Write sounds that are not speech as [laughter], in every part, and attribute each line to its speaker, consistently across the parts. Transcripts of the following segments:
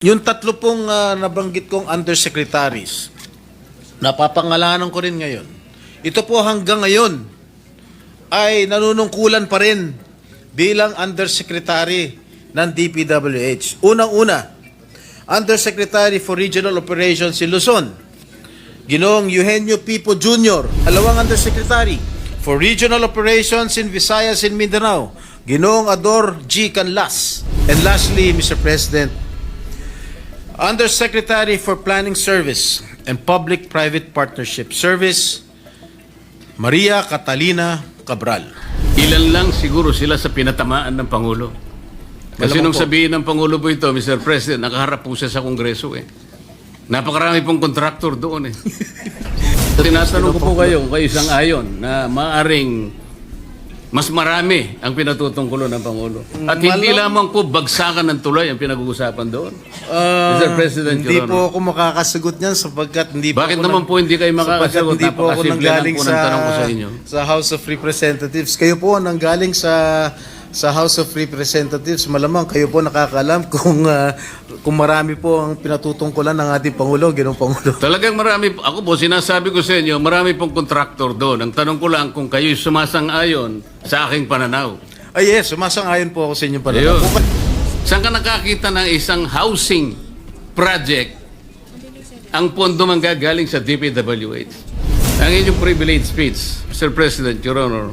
Speaker 1: Yung tatlo pong ah, nabanggit kong undersecretaries, napapangalanan ko rin ngayon. Ito po hanggang ngayon ay nanunungkulan pa rin bilang undersecretary ng DPWH. Unang-una, Undersecretary for Regional Operations si Luzon, Ginoong Eugenio Pipo Jr., alawang Undersecretary for Regional Operations in Visayas and Mindanao, Ginoong Ador G. Canlas. And lastly, Mr. President, Undersecretary for Planning Service and Public-Private Partnership Service, Maria Catalina Cabral.
Speaker 2: Ilan lang siguro sila sa pinatamaan ng Pangulo. Kasi nung
Speaker 1: po.
Speaker 2: sabihin ng Pangulo po ito, Mr. President, nakaharap po siya sa Kongreso eh. Napakarami pong kontraktor doon eh. [laughs] Tinatanong ko po kayo, kayo isang ayon, na maaring mas marami ang pinatutungkulo ng Pangulo. At hindi lamang po bagsakan ng tulay ang pinag-uusapan doon.
Speaker 1: Ah,
Speaker 2: Mr. President,
Speaker 1: hindi
Speaker 2: Your
Speaker 1: po ako makakasagot niyan sapagkat hindi po
Speaker 2: Bakit
Speaker 1: ako
Speaker 2: naman
Speaker 1: nang-
Speaker 2: po hindi kayo
Speaker 1: sapagkat
Speaker 2: makakasagot?
Speaker 1: Hindi po ako
Speaker 2: Napakasimple lang
Speaker 1: nanggaling
Speaker 2: po ng
Speaker 1: sa,
Speaker 2: tanong ko sa inyo.
Speaker 1: sa House of Representatives. Kayo po ang nanggaling sa sa House of Representatives. Malamang kayo po nakakalam kung [laughs] ah, kung marami po ang pinatutungkulan ng ating Pangulo, Ginoong Pangulo. [laughs]
Speaker 2: Talagang marami, po- ako po sinasabi ko sa inyo, marami pong kontraktor doon. Ang tanong ko lang kung kayo'y sumasang-ayon sa aking pananaw.
Speaker 1: Ay yes, sumasang-ayon po ako sa inyong
Speaker 2: Ayun.
Speaker 1: pananaw.
Speaker 2: Saan ka nakakita ng isang housing project ang pondo manggagaling sa DPWH? Ang inyong privilege speech, Mr. President, Your Honor,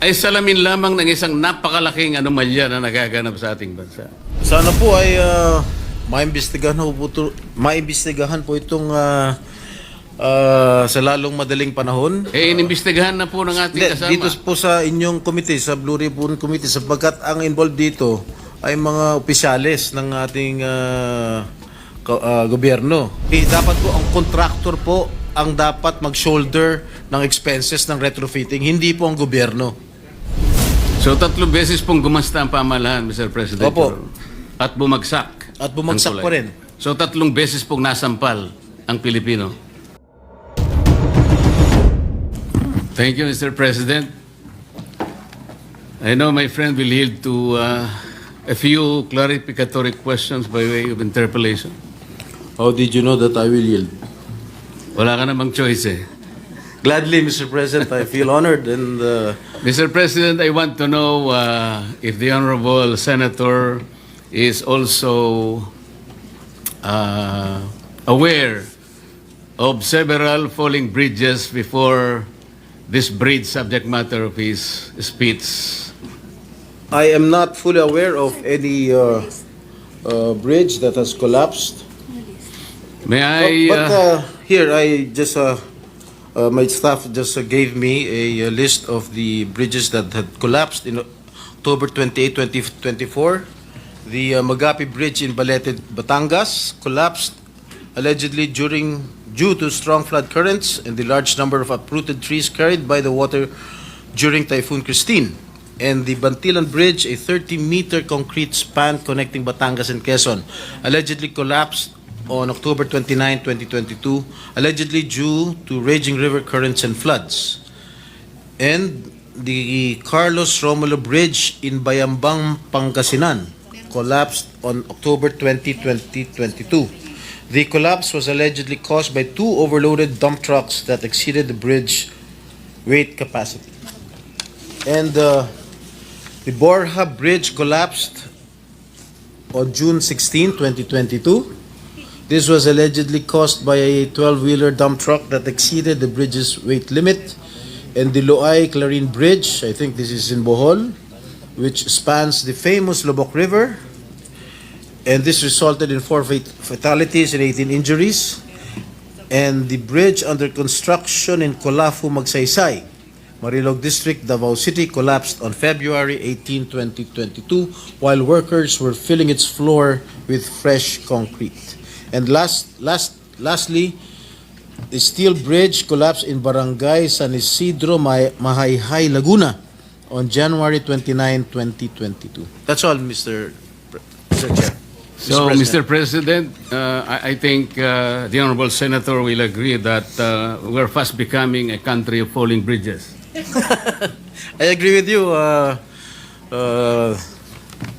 Speaker 2: ay salamin lamang ng isang napakalaking anomalya na nagaganap sa ating bansa.
Speaker 1: Sana po ay uh, maimbestigahan po, po, maimbestigahan po itong ah, ah, sa lalong madaling panahon.
Speaker 2: Eh, inimbestigahan na po ng ating
Speaker 1: Hindi,
Speaker 2: kasama.
Speaker 1: dito po sa inyong committee, sa Blue Ribbon Committee, sapagkat ang involved dito ay mga opisyales ng ating ka- ah, gobyerno. Eh, dapat po ang contractor po ang dapat mag-shoulder ng expenses ng retrofitting, hindi po ang gobyerno.
Speaker 2: So tatlong beses pong gumasta ang pamahalaan, Mr. President.
Speaker 1: Opo.
Speaker 2: At bumagsak.
Speaker 1: At bumagsak pa rin.
Speaker 2: So tatlong beses pong nasampal ang Pilipino. Thank you, Mr. President. I know my friend will yield to uh, a few clarificatory questions by way of interpellation.
Speaker 1: How did you know that I will yield?
Speaker 2: Wala ka namang choice eh.
Speaker 1: Gladly, Mr. President, I feel honored and uh,
Speaker 2: Mr. President, I want to know uh, if the Honorable Senator is also uh, aware of several falling bridges before this bridge subject matter of his speech.
Speaker 1: I am not fully aware of any uh, uh, bridge that has collapsed.
Speaker 2: May I...
Speaker 1: but
Speaker 2: uh,
Speaker 1: uh, here, I just uh, uh, my staff just uh, gave me a, uh list of the bridges that had collapsed in October 28, 2024. The uh, Magapi Bridge in Balete, Batangas collapsed allegedly during due to strong flood currents and the large number of uprooted trees carried by the water during Typhoon Christine. And the Bantilan Bridge, a 30-meter concrete span connecting Batangas and Quezon, allegedly collapsed on October 29, 2022, allegedly due to raging river currents and floods. And the Carlos Romulo Bridge in Bayambang, Pangasinan collapsed on October 20, 2022. The collapse was allegedly caused by two overloaded dump trucks that exceeded the bridge weight capacity. And uh, the Borja Bridge collapsed on June 16, 2022. This was allegedly caused by a 12-wheeler dump truck that exceeded the bridge's weight limit. And the Loay Clarin Bridge, I think this is in Bohol, which spans the famous Lobok River. And this resulted in four fatalities and 18 injuries. And the bridge under construction in Colafu, Magsaysay, Marilog District, Davao City collapsed on February 18, 2022 while workers were filling its floor with fresh concrete. And last, last, lastly, the steel bridge collapsed in Barangay San Isidro, Ma- Mahayhay, Laguna on January 29, 2022. That's all, Mr. Pre- Mr. Chair.
Speaker 2: So,
Speaker 1: President.
Speaker 2: Mr. President, uh, I, I think uh, the Honorable Senator will agree that uh, we're fast becoming a country of falling bridges. [laughs]
Speaker 1: I agree with you, uh, uh,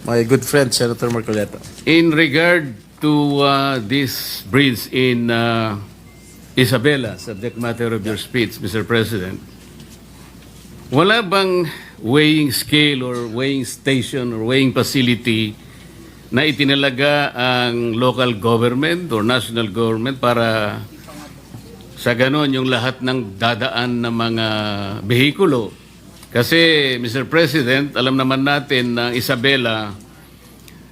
Speaker 1: my good friend, Senator Marcoleta.
Speaker 2: In regard to uh, this bridge in uh, Isabela, subject matter of your speech, Mr. President, wala bang weighing scale or weighing station or weighing facility na itinalaga ang local government or national government para sa ganon yung lahat ng dadaan ng mga behikulo. Kasi, Mr. President, alam naman natin na Isabela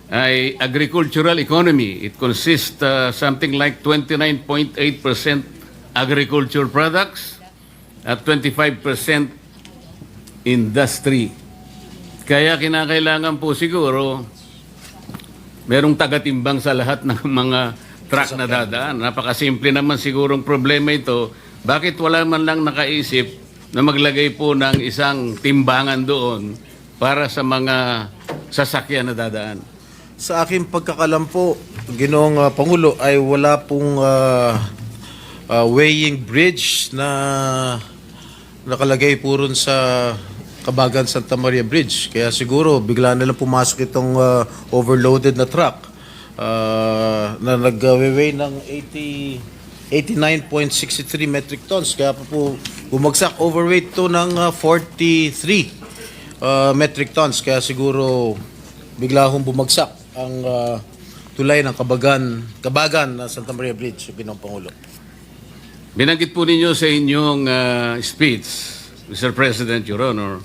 Speaker 2: ay agricultural economy. It consists uh, something like 29.8% agriculture products at 25% industry. Kaya kinakailangan po siguro merong tagatimbang sa lahat ng [laughs] mga truck na dadaan. Napakasimple naman sigurong problema ito. Bakit wala man lang nakaisip na maglagay po ng isang timbangan doon para sa mga sasakyan na dadaan?
Speaker 1: Sa aking pagkakalam po, Ginoong ah, Pangulo, ay wala pong ah, ah, weighing bridge na nakalagay po rin sa Kabagan Santa Maria Bridge. Kaya siguro bigla na lang pumasok itong ah, overloaded na truck ah, na nag-weigh ng 80 89.63 metric tons. Kaya po, po bumagsak overweight to ng ah, 43 ah, metric tons. Kaya siguro bigla hong bumagsak ang ah, tulay ng Kabagan, Kabagan na Santa Maria Bridge, Ginoong Pangulo.
Speaker 2: Binanggit po ninyo sa inyong ah, speech, Mr. President, Your Honor,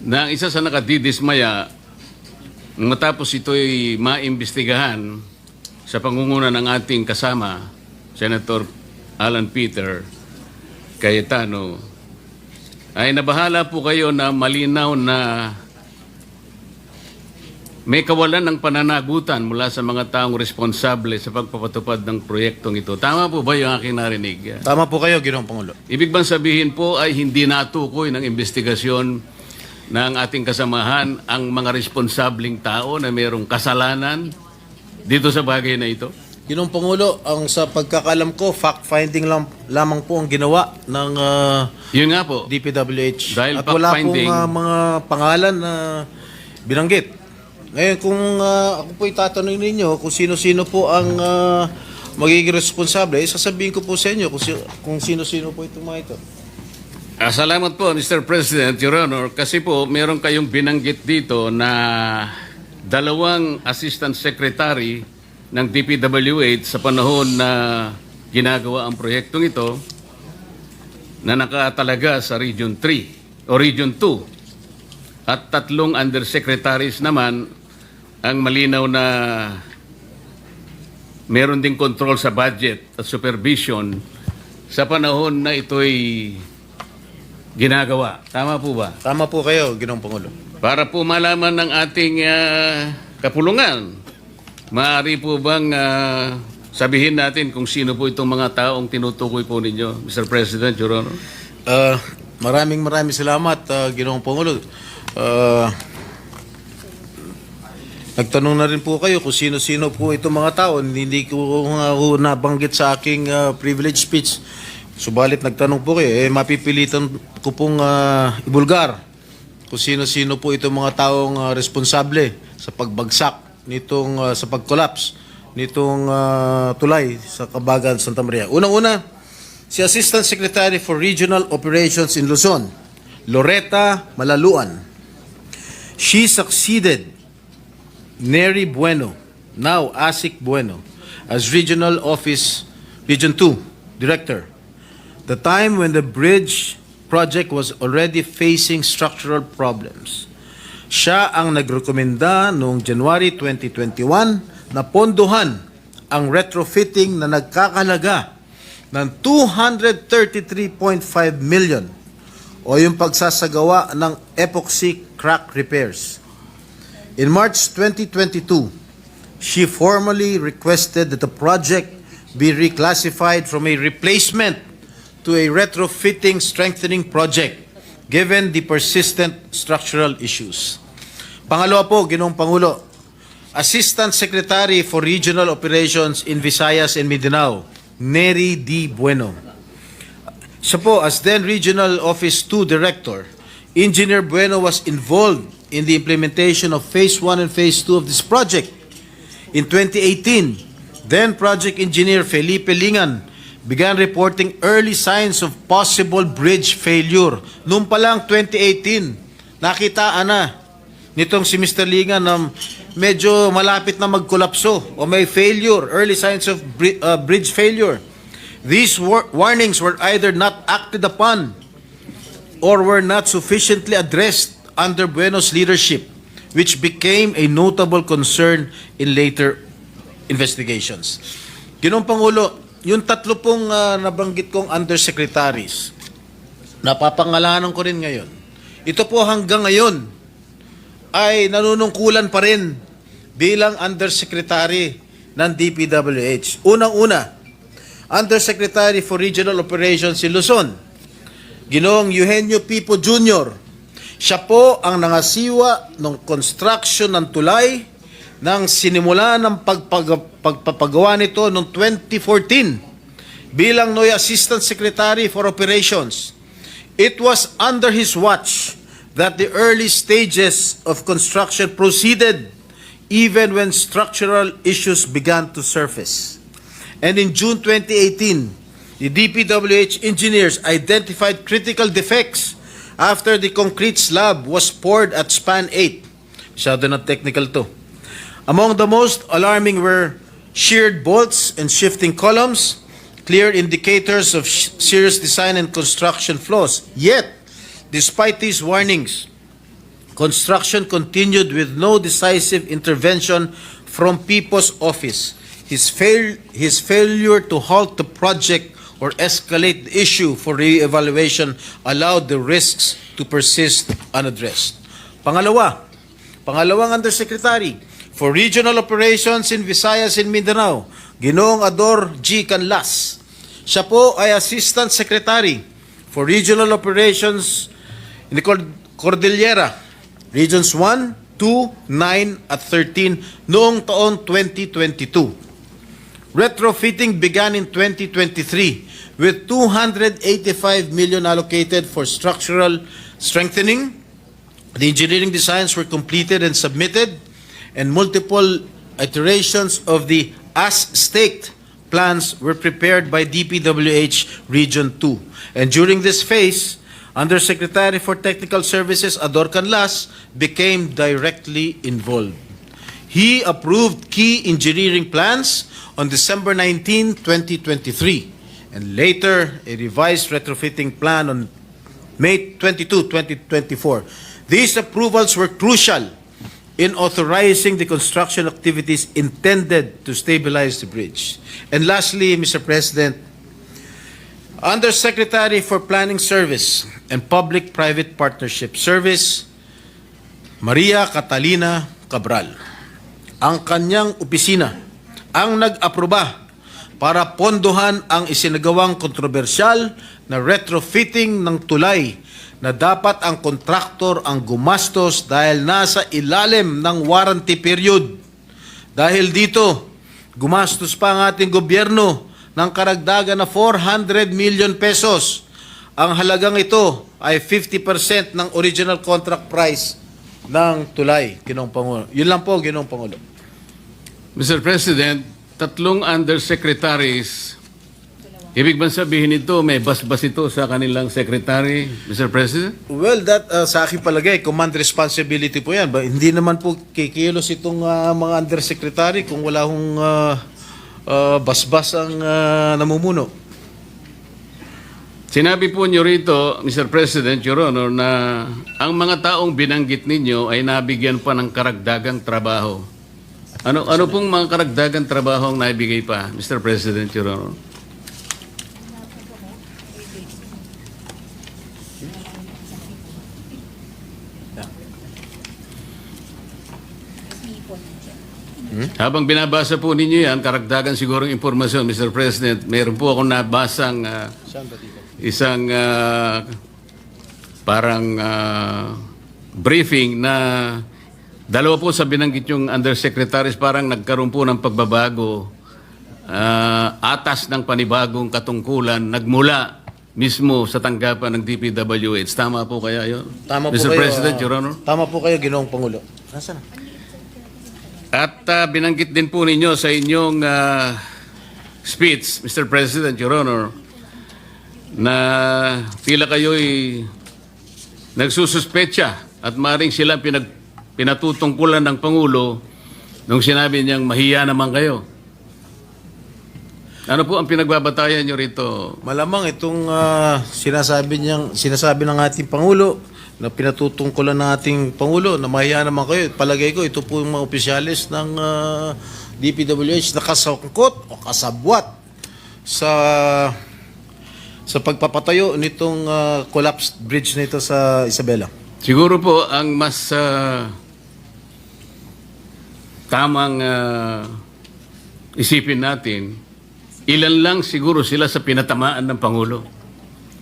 Speaker 2: na isa sa nakadidismaya matapos ito'y maimbestigahan sa pangunguna ng ating kasama, Senator Alan Peter Cayetano, ay nabahala po kayo na malinaw na may kawalan ng pananagutan mula sa mga taong responsable sa pagpapatupad ng proyektong ito. Tama po ba yung aking narinig?
Speaker 1: Tama po kayo, Ginoong Pangulo.
Speaker 2: Ibig bang sabihin po ay hindi natukoy ng investigasyon ng ating kasamahan ang mga responsabling tao na mayroong kasalanan dito sa bagay na ito?
Speaker 1: Ginoong Pangulo, ang sa pagkakalam ko, fact-finding lang, lamang po ang ginawa ng ah,
Speaker 2: Yun nga po.
Speaker 1: DPWH.
Speaker 2: Dahil
Speaker 1: At wala pong ah, mga pangalan na binanggit. Ngayon, kung ah, ako po itatanong ninyo kung sino-sino po ang ah, magiging responsable, eh, sasabihin ko po sa inyo kung, kung sino-sino po itong mga ito.
Speaker 2: Ah, salamat po, Mr. President, Your Honor, kasi po meron kayong binanggit dito na dalawang Assistant Secretary ng DPWH sa panahon na ginagawa ang proyektong ito na nakatalaga sa Region 3 o Region 2 at tatlong undersecretaries naman ang malinaw na meron ding control sa budget at supervision sa panahon na ito'y ginagawa. Tama po ba?
Speaker 1: Tama po kayo, Ginoong Pangulo.
Speaker 2: Para po malaman ng ating ah, kapulungan, maaari po bang ah, sabihin natin kung sino po itong mga taong tinutukoy po ninyo, Mr. President, Your Honor?
Speaker 1: Ah, maraming maraming salamat, uh, Ginoong Pangulo. Ah, nagtanong na rin po kayo kung sino-sino po itong mga tao. Hindi ko ho nabanggit sa aking ah, privilege speech. Subalit nagtanong po kayo, eh, mapipilitan ko pong ah, ibulgar kung sino-sino po itong mga taong ah, responsable sa pagbagsak nitong ah, sa pag-collapse nitong ah, tulay sa Kabagan Santa Maria. Unang-una, si Assistant Secretary for Regional Operations in Luzon, Loretta Malaluan. She succeeded Neri Bueno, now Asik Bueno, as Regional Office Region 2 Director. The time when the bridge project was already facing structural problems. Siya ang nagrekomenda noong January 2021 na pondohan ang retrofitting na nagkakalaga ng 233.5 million o yung pagsasagawa ng epoxy crack repairs. In March 2022, she formally requested that the project be reclassified from a replacement to a retrofitting strengthening project given the persistent structural issues. Pangalawa po, Ginoong Pangulo, Assistant Secretary for Regional Operations in Visayas and Mindanao, Neri D. Bueno. Siya po, as then Regional Office 2 Director, Engineer Bueno was involved in the implementation of Phase 1 and Phase 2 of this project. In 2018, Then Project Engineer Felipe Lingan began reporting early signs of possible bridge failure. Noong pa lang 2018, nakitaan na nitong si Mr. Lingan na medyo malapit na magkolapso o may failure, early signs of uh, bridge failure. These war- warnings were either not acted upon or were not sufficiently addressed under Bueno's leadership, which became a notable concern in later investigations. Ginoong Pangulo, yung tatlo pong ah, nabanggit kong undersecretaries, napapangalanan ko rin ngayon. Ito po hanggang ngayon ay nanunungkulan pa rin bilang undersecretary ng DPWH. Unang-una, Undersecretary for Regional Operations si Luzon, Ginoong Eugenio Pipo Jr. Siya po ang nangasiwa ng construction ng tulay nang sinimula ng pagpag- pagpapagawa nito noong 2014 bilang NOY Assistant Secretary for Operations. It was under his watch that the early stages of construction proceeded even when structural issues began to surface. And in June 2018, the DPWH engineers identified critical defects after the concrete slab was poured at span 8. Masyado na technical to. Among the most alarming were sheared bolts and shifting columns, clear indicators of serious design and construction flaws. Yet, despite these warnings, construction continued with no decisive intervention from People's Office. His, fail, his failure to halt the project or escalate the issue for re-evaluation allowed the risks to persist unaddressed. Pangalawa, pangalawang undersecretary for regional operations in Visayas and Mindanao, Ginoong Ador G. Canlas. Siya po ay assistant secretary for regional operations in the Cord- Cordillera, Regions 1, 2, 9 at 13 noong taon 2022. Retrofitting began in 2023 with 285 million allocated for structural strengthening. The engineering designs were completed and submitted, and multiple iterations of the as-staked plans were prepared by DPWH Region 2. And during this phase, Undersecretary for Technical Services Ador Canlas became directly involved. He approved key engineering plans on December 19, 2023, and later a revised retrofitting plan on May 22, 2024. These approvals were crucial in authorizing the construction activities intended to stabilize the bridge. And lastly, Mr. President, Undersecretary for Planning Service and Public-Private Partnership Service, Maria Catalina Cabral. Ang kanyang opisina ang nag-aproba para pondohan ang isinagawang kontrobersyal na retrofitting ng tulay na dapat ang kontraktor ang gumastos dahil nasa ilalim ng warranty period. Dahil dito, gumastos pa ang ating gobyerno ng karagdagan na 400 million pesos. Ang halagang ito ay 50% ng original contract price ng tulay, Ginong Pangulo. Yun lang po, Ginong Pangulo.
Speaker 2: Mr. President, tatlong undersecretaries, ibig bang sabihin ito, may basbas ito sa kanilang secretary, Mr. President?
Speaker 1: Well, that uh, sa akin palagay, command responsibility po yan. Ba, hindi naman po kikilos itong uh, mga undersecretary kung wala hong uh, uh, basbas ang uh, namumuno.
Speaker 2: Sinabi po niyo rito, Mr. President, Your Honor, na ang mga taong binanggit ninyo ay nabigyan pa ng karagdagang trabaho. Ano ano pong mga karagdagang trabaho ang naibigay pa, Mr. President, Your Honor? Habang binabasa po ninyo yan, karagdagan siguro impormasyon, Mr. President, meron po akong nabasang ah, isang ah, parang ah, briefing na dalawa po sa binanggit yung undersecretaries parang nagkaroon po ng pagbabago ah, atas ng panibagong katungkulan nagmula mismo sa tanggapan ng DPWH. Tama po kaya yun?
Speaker 1: Tama po
Speaker 2: Mr.
Speaker 1: kayo.
Speaker 2: President,
Speaker 1: ah,
Speaker 2: Your Honor?
Speaker 1: Tama po kayo, Ginoong Pangulo. Nasaan na?
Speaker 2: At ah, binanggit din po ninyo sa inyong ah, speech, Mr. President, Your Honor, na tila kayo'y nagsususpecha at maring sila pinag, pinatutungkulan ng Pangulo nung sinabi niyang mahiya naman kayo. Ano po ang pinagbabatayan niyo rito?
Speaker 1: Malamang itong ah, sinasabi niyang sinasabi ng ating pangulo na pinatutungkulan ng ating pangulo na mahiya naman kayo. Palagay ko ito po yung mga opisyalis ng ah, DPWH na kasangkot o kasabwat sa sa pagpapatayo nitong ah, collapsed bridge na ito sa Isabela.
Speaker 2: Siguro po ang mas ah, tamang ah, isipin natin, ilan lang siguro sila sa pinatamaan ng Pangulo.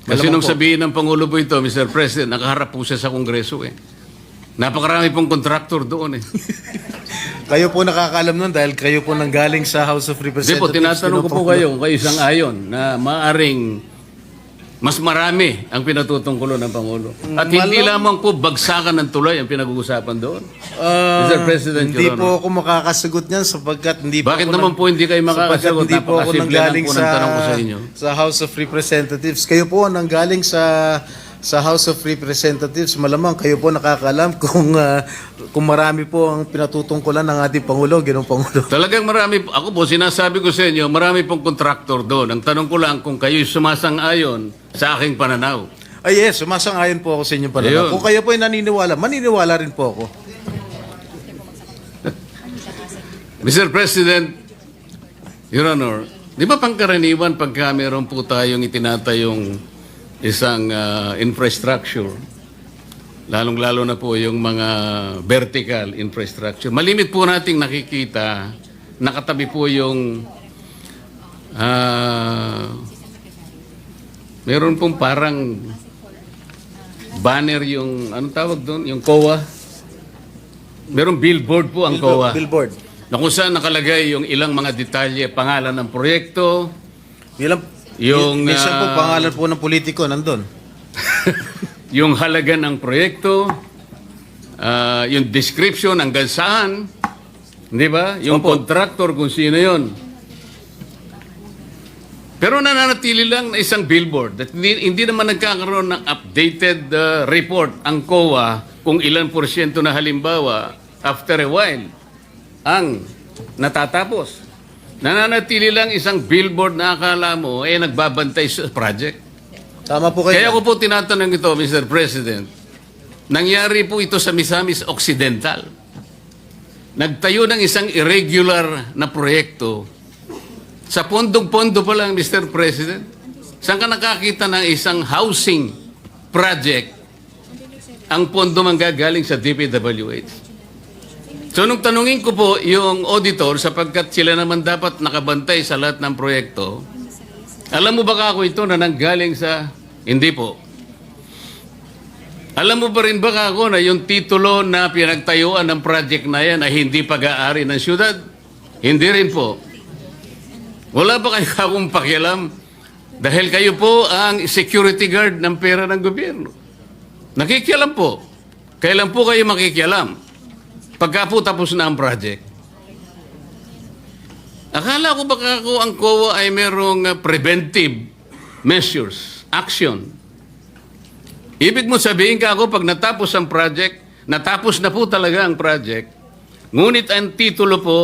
Speaker 2: Kasi nung
Speaker 1: po.
Speaker 2: sabihin ng Pangulo po ito, Mr. President, nakaharap po siya sa Kongreso eh. Napakarami pong kontraktor doon eh. [laughs]
Speaker 1: Kayo po nakakaalam nun dahil kayo po nanggaling sa House of
Speaker 2: Hindi
Speaker 1: Representatives.
Speaker 2: po, tinatanong ko po kayo kayo isang ayon na maaring mas marami ang pinatutungkulo ng Pangulo. At hindi lamang po bagsakan ng tulay ang pinag-uusapan doon.
Speaker 1: Ah,
Speaker 2: Mr. President,
Speaker 1: hindi
Speaker 2: Your
Speaker 1: po ako makakasagot niyan sapagkat hindi po
Speaker 2: Bakit
Speaker 1: ako
Speaker 2: naman
Speaker 1: nang-
Speaker 2: po hindi kayo makakasagot?
Speaker 1: sapagkat hindi po ako
Speaker 2: Napakasimple
Speaker 1: nanggaling
Speaker 2: po
Speaker 1: sa,
Speaker 2: ng tanong ko sa inyo.
Speaker 1: sa House of Representatives. Kayo po ang nanggaling sa sa House of Representatives. Malamang kayo po nakakaalam [laughs] kung ah, kung marami po ang pinatutungkulan ng ating Pangulo, ginong Pangulo. [laughs]
Speaker 2: Talagang marami, ako po sinasabi ko sa inyo, marami pong kontraktor doon. Ang tanong ko lang kung kayo'y sumasang-ayon sa aking pananaw.
Speaker 1: Ay yes, sumasang-ayon po ako sa inyong pananaw.
Speaker 2: Ayun.
Speaker 1: Kung kayo po ay naniniwala, maniniwala rin po ako. [laughs]
Speaker 2: Mr. President, Your Honor, di ba pangkaraniwan pagka meron po tayong itinatayong isang ah, infrastructure, lalong-lalo na po yung mga vertical infrastructure, malimit po nating nakikita, nakatabi po yung ah, meron pong parang banner yung, anong tawag doon? Yung COA? Merong billboard po ang COA.
Speaker 1: Billboard.
Speaker 2: Na kung saan nakalagay yung ilang mga detalye, pangalan ng proyekto,
Speaker 1: Yung,
Speaker 2: Yung,
Speaker 1: minsan po
Speaker 2: ah,
Speaker 1: pangalan po ng politiko nandun. [laughs]
Speaker 2: yung halaga ng proyekto, ah, yung description hanggang saan, di ba? Yung
Speaker 1: Opo.
Speaker 2: contractor kung sino yon. Pero nananatili lang na isang billboard. At hindi, hindi naman nagkakaroon ng updated ah, report ang COA kung ilan porsyento na halimbawa after a while ang natatapos. Nananatili lang isang billboard na akala mo eh nagbabantay sa project.
Speaker 1: Tama po kayo.
Speaker 2: Kaya ko po tinatanong ito, Mr. President. Nangyari po ito sa Misamis Occidental. Nagtayo ng isang irregular na proyekto. Sa pondong-pondo pa lang, Mr. President. Saan ka nakakita ng isang housing project ang pondo manggagaling sa DPWH? So nung tanungin ko po yung auditor sapagkat sila naman dapat nakabantay sa lahat ng proyekto, alam mo ba ako ito na nanggaling sa... Hindi po. Alam mo ba rin ba ako na yung titulo na pinagtayuan ng project na yan ay hindi pag-aari ng syudad? Hindi rin po. Wala ba kayo [laughs] akong pakialam? Dahil kayo po ang security guard ng pera ng gobyerno. Nakikialam po. Kailan po kayo makikialam? Pagka po tapos na ang project. Akala ko baka ako ang COA ay merong uh, preventive measures, action. Ibig mo sabihin ka ako pag natapos ang project, natapos na po talaga ang project, ngunit ang titulo po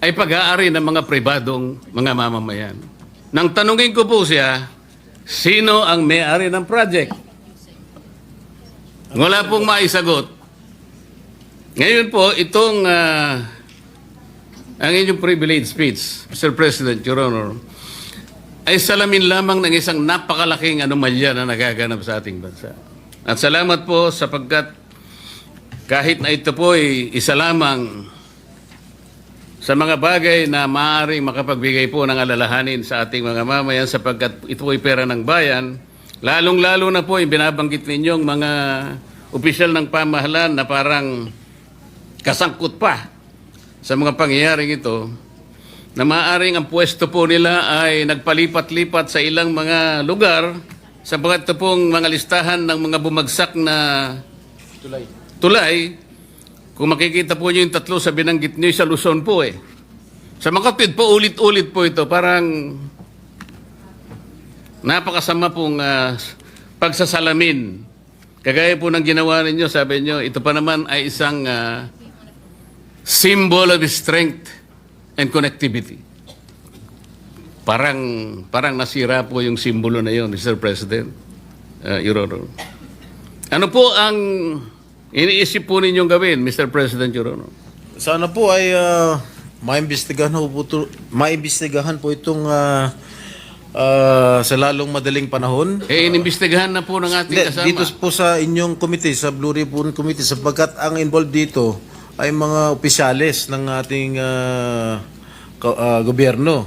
Speaker 2: ay pag-aari ng mga pribadong mga mamamayan. Nang tanungin ko po siya, sino ang may-ari ng project? Wala pong maisagot. Ngayon po, itong ah, ang inyong privilege speech, Mr. President, Your Honor, ay salamin lamang ng isang napakalaking anomalya na nagaganap sa ating bansa. At salamat po sapagkat kahit na ito po ay isa lamang sa mga bagay na maaaring makapagbigay po ng alalahanin sa ating mga mamayan sapagkat ito ay pera ng bayan, lalong-lalo na po yung binabanggit ninyong mga opisyal ng pamahalaan na parang kasangkot pa sa mga pangyayaring ito na maaaring ang pwesto po nila ay nagpalipat-lipat sa ilang mga lugar sapagkat ito pong mga listahan ng mga bumagsak na tulay Kung makikita po niyo yung tatlo sa binanggit niyo sa Luzon po eh. Sa Makatwid po, ulit-ulit po ito. Parang napakasama pong ah, pagsasalamin. Kagaya po ng ginawa ninyo, sabi niyo, ito pa naman ay isang ah, symbol of strength and connectivity. Parang parang nasira po yung simbolo na yun, Mr. President, uh, Your Honor. Ano po ang iniisip po ninyong gawin, Mr. President, Your Honor?
Speaker 1: Sana po ay uh, maimbestigahan po, po, maimbestigahan po itong ah, ah, sa lalong madaling panahon.
Speaker 2: Eh, inimbestigahan na po ng ating kasama.
Speaker 1: dito po sa inyong committee, sa Blue Ribbon Committee, sapagkat ang involved dito ay mga opisyalis ng ating ka- ah, gobyerno.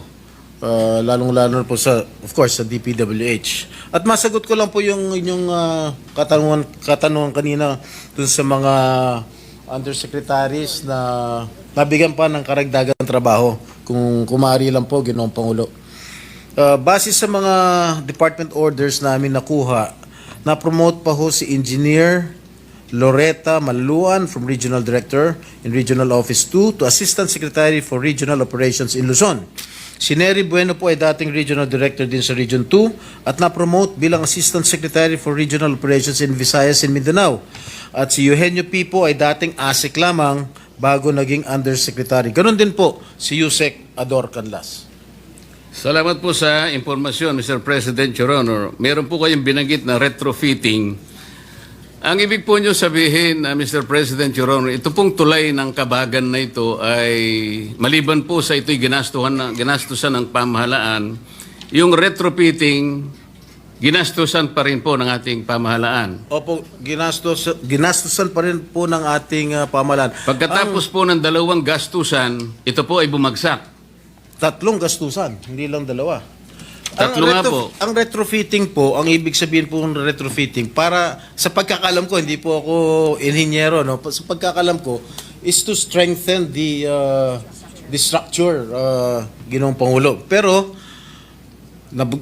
Speaker 1: Ah, lalong-lalo po sa, of course, sa DPWH. At masagot ko lang po yung inyong ah, katanungan, katanungan kanina dun sa mga undersecretaries na nabigyan pa ng karagdagang trabaho. Kung kumari lang po, ginoong Pangulo. Uh, base sa mga department orders namin nakuha, na-promote pa ho si Engineer Loretta Maluan from Regional Director in Regional Office 2 to Assistant Secretary for Regional Operations in Luzon. Si Nery Bueno po ay dating Regional Director din sa Region 2 at na-promote bilang Assistant Secretary for Regional Operations in Visayas and Mindanao. At si Eugenio P. ay dating ASIC lamang bago naging Undersecretary. Ganon din po si Yusek Ador Canlas.
Speaker 2: Salamat po sa impormasyon, Mr. President, Your Honor. Meron po kayong binanggit na retrofitting. Ang ibig po nyo sabihin, uh, Mr. President, Your Honor, ito pong tulay ng kabagan na ito ay maliban po sa ito'y ginastuhan na, ginastusan ng pamahalaan, yung retrofitting, ginastusan pa rin po ng ating pamahalaan.
Speaker 1: Opo, ginastos, ginastosan pa rin po ng ating uh, pamalan.
Speaker 2: Pagkatapos po ng dalawang gastusan, ito po ay bumagsak.
Speaker 1: Tatlong gastusan, hindi lang dalawa.
Speaker 2: Tatlo nga po.
Speaker 1: Ang retrofitting po, ang ibig sabihin po ng retrofitting, para sa pagkakalam ko, hindi po ako inhinyero, no? sa pagkakalam ko, is to strengthen the uh, the structure, uh, ginong Pangulo. Pero,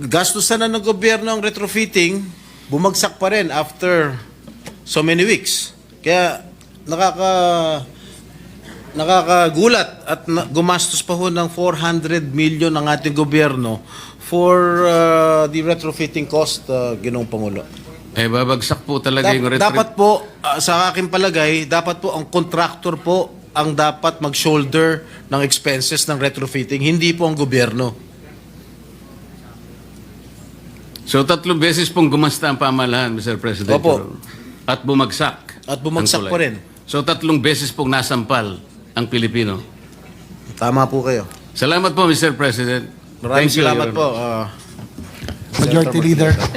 Speaker 1: gastusan na ng gobyerno ang retrofitting, bumagsak pa rin after so many weeks. Kaya, nakaka nakakagulat at na, gumastos pa ho ng 400 million ang ating gobyerno for uh, the retrofitting cost, uh, Ginong Pangulo.
Speaker 2: Eh, babagsak po talaga
Speaker 1: Dap-
Speaker 2: yung retro-
Speaker 1: dapat po, uh, sa aking palagay, dapat po ang contractor po ang dapat mag-shoulder ng expenses ng retrofitting, hindi po ang gobyerno.
Speaker 2: So tatlong beses pong gumasta ang pamahalaan, Mr. President.
Speaker 1: Opo.
Speaker 2: At bumagsak.
Speaker 1: At bumagsak
Speaker 2: ang tulay.
Speaker 1: pa rin.
Speaker 2: So tatlong beses pong nasampal ang Pilipino.
Speaker 1: Tama po kayo.
Speaker 2: Salamat po, Mr. President.
Speaker 1: Maraming
Speaker 2: Thank you,
Speaker 1: salamat
Speaker 2: Your
Speaker 1: po. Uh,
Speaker 3: Majority
Speaker 1: Senator
Speaker 3: Leader.